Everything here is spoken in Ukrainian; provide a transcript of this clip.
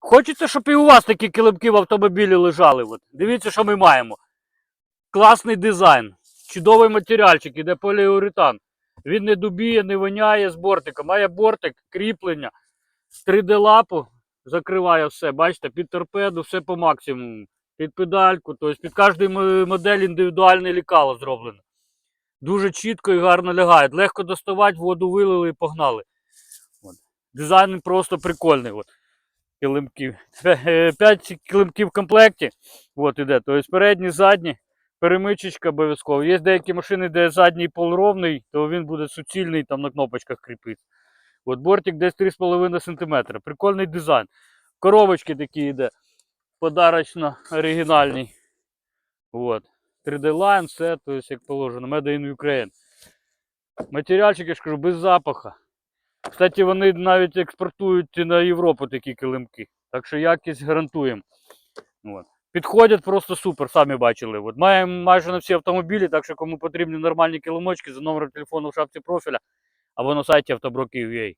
Хочеться, щоб і у вас такі килимки в автомобілі лежали. От. Дивіться, що ми маємо. Класний дизайн, чудовий матеріальчик, іде поліуретан. Він не дубіє, не воняє з бортика. Має бортик, кріплення, 3D-лапу, закриває все. Бачите, під торпеду, все по максимуму. Під педальку, тобто під кожну модель індивідуальне лікало зроблено. Дуже чітко і гарно лягає. Легко доставати, воду вилили і погнали. От. Дизайн просто прикольний. От. Килимків. Е, П'ять килимків в комплекті. От іде. Тобто передні, задні, перемичечка обов'язково. Є деякі машини, де задній пол ровний, то він буде суцільний там на кнопочках кріпити. От бортик десь 3,5 см. Прикольний дизайн. Коробочки такі йде. Подарочно оригінальний. От. 3D Line, все, то есть, як положено. Made in Ukraine. Матеріальчик, я ж кажу, без запаха. Кстати, вони навіть експортують на Європу такі килимки. Так що якість гарантуємо. От. Підходять просто супер, самі бачили. От. Маємо майже на всі автомобілі, так що кому потрібні нормальні килимочки за номером телефону в шапці профіля або на сайті автоброків.ua.